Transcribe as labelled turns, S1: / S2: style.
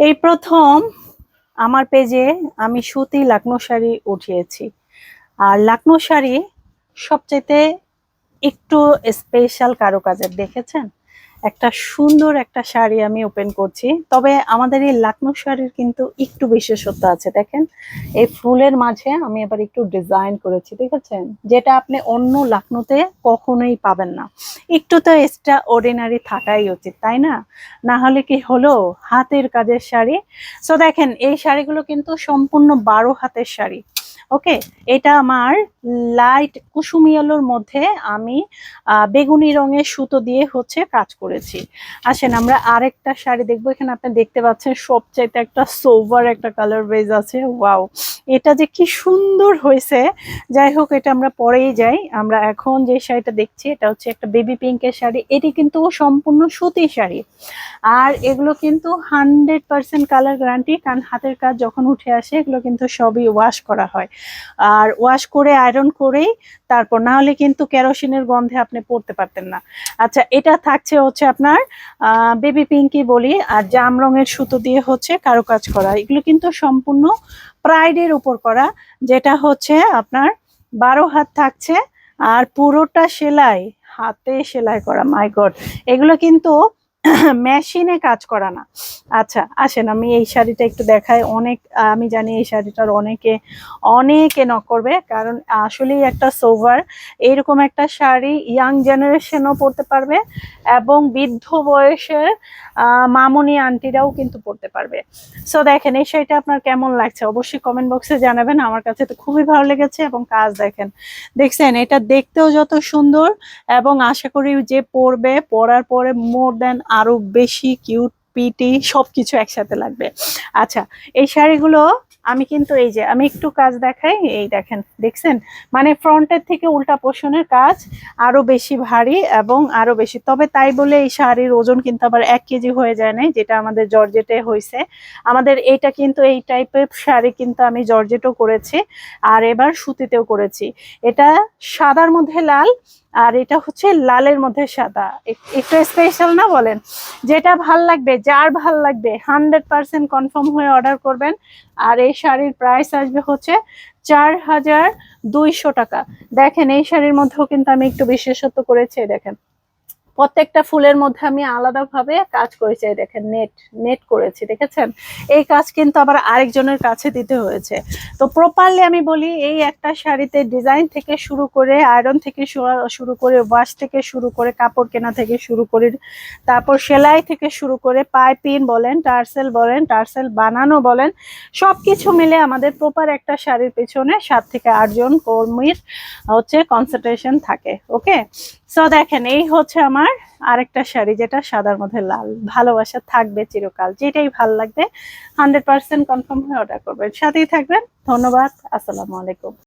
S1: এই প্রথম আমার পেজে আমি সুতি লাকনো শাড়ি উঠিয়েছি। আর লাকনো শাড়ি সবচেয়ে একটু স্পেশাল কারও কাজের দেখেছেন? একটা সুন্দর একটা শাড়ি আমি ওপেন করছি। তবে আমাদের এই লাকনো শাড়ির কিন্তু একটু বিশেষত্ব আছে, দেখেন। এই ফুলের মাঝে আমি এবার একটু ডিজাইন করেছি, দেখেছেন? যেটা আপনি অন্য লাকনোতে কখনোই পাবেন না। একটু তো এক্সট্রা অর্ডিনারি থাকাই উচিত, তাই না? না হলে কি হলো? হাতের কাজের শাড়ি। সো দেখেন, এই শাড়িগুলো কিন্তু সম্পূর্ণ বারো হাতের শাড়ি। ওকে এটা আমার লাইট কুসুমি আলোর মধ্যে আমি বেগুনি রঙের সুতো দিয়ে হচ্ছে কাজ করেছি। আসেন, আমরা আরেকটা শাড়ি দেখব। এখানে আপনি দেখতে পাচ্ছেন সবচাইতে একটা সোভার একটা কালার বেজ আছে। ওয়াও এটা যে কি সুন্দর হয়েছে। যাই হোক, এটা আমরা পরেই যাই। আমরা এখন যে শাড়িটা দেখছি, এটা হচ্ছে একটা বেবি পিঙ্কের শাড়ি। এটি কিন্তু সম্পূর্ণ সুতি শাড়ি। আর এগুলো কিন্তু হান্ড্রেড পার্সেন্ট কালার গ্যারান্টি কারণ হাতের কাজ যখন উঠে আসে, এগুলো কিন্তু সবই ওয়াশ করা হয়। আর ওয়াশ করে আয়রন করেই, তারপর না হলে কিন্তু কেরোসিনের গন্ধে আপনি পড়তে পারতেন না। আচ্ছা এটা থাকছে হচ্ছে আপনার বেবি পিঙ্কি বলি। আর জাম রঙের সুতো দিয়ে হচ্ছে কারুকাজ করা। এগুলো কিন্তু সম্পূর্ণ প্রাইডের উপর করা, যেটা হচ্ছে আপনার বারো হাত থাকছে আর পুরোটা সেলাই, হাতে সেলাই করা মাই গড এগুলো কিন্তু মেশিনে কাজ করা না। আচ্ছা আসেন, আমি এই শাড়িটা একটু দেখাই। অনেক, আমি জানি এই শাড়িটার অনেকে অনেকে নক করবে, কারণ আসলেই একটা সোভার এইরকম একটা শাড়ি ইয়াং জেনারেশনও পরতে পারবে এবং বৃদ্ধ বয়সের মামনি আন্টিরাও কিন্তু পরতে পারবে। সো দেখেন, এই শাড়িটা আপনার কেমন লাগছে? অবশ্যই কমেন্ট বক্সে জানাবেন। আমার কাছে তো খুবই ভালো লেগেছে এবং কাজ দেখেন। দেখছেন, এটা দেখতেও যত সুন্দর এবং আশা করি যে পরবে, পরার পরে মোর দেন আরও বেশি কিউট পিটি সবকিছু একসাথে লাগবে। আচ্ছা এই শাড়িগুলো আমি কিন্তু এই যে, আমি একটু কাজ দেখাই, এই দেখেন, দেখছেন? মানে ফ্রন্টের থেকে উল্টা পোষণের কাজ আরও বেশি ভারী এবং আরও বেশি। তবে তাই বলে এই শাড়ির ওজন কিন্তু আবার এক কেজি হয়ে যায় না যেটা আমাদের জর্জেটে হয়েছে আমাদের এইটা কিন্তু এই টাইপের শাড়ি কিন্তু আমি জর্জেটও করেছি, আর এবার সুতিতেও করেছি। এটা সাদার মধ্যে লাল আর এটা হচ্ছে লালের মধ্যে সাদা। একটু স্পেশাল না বলেন? যেটা ভালো লাগবে, যার ভালো লাগবে হান্ড্রেড পার্সেন্ট কনফার্ম হয়ে অর্ডার করবেন। আর এই শাড়ির প্রাইস আসবে হচ্ছে চার হাজার দুইশো টাকা। দেখেন, এই শাড়ির মধ্যেও কিন্তু আমি একটু বিশেষত্ব করেছি দেখেন। প্রত্যেকটা ফুলের মধ্যে আমি আলাদাভাবে কাজ করেছি। দেখেন নেট নেট করেছি, দেখেছেন? এই কাজ কিন্তু আবার আরেকজনের কাছে দিতে হয়েছে। তো প্রপারলি আমি বলি, এই একটা শাড়িতে ডিজাইন থেকে শুরু করে আয়রন থেকে শুরু করে ওয়াশ থেকে শুরু করে, কাপড় কেনা থেকে শুরু করে, তারপর সেলাই থেকে শুরু করে পাইপিন বলেন, টার্সেল বলেন, টার্সেল বানানো বলেন সব কিছু মিলে আমাদের প্রপার একটা শাড়ির পেছনে সাত থেকে আটজন কর্মীর হচ্ছে কনসেন্ট্রেশন থাকে ওকে সো দেখেন, এই হচ্ছে আমার আরেকটা শাড়ি, যেটা সাদার মধ্যে লাল। ভালোবাসা থাকবে চিরকাল। যেটাই ভালো লাগবে হান্ড্রেড পার্সেন্ট কনফার্ম হয়ে অর্ডার করবেন। সাথেই থাকবেন। ধন্যবাদ। আসসালামু আলাইকুম।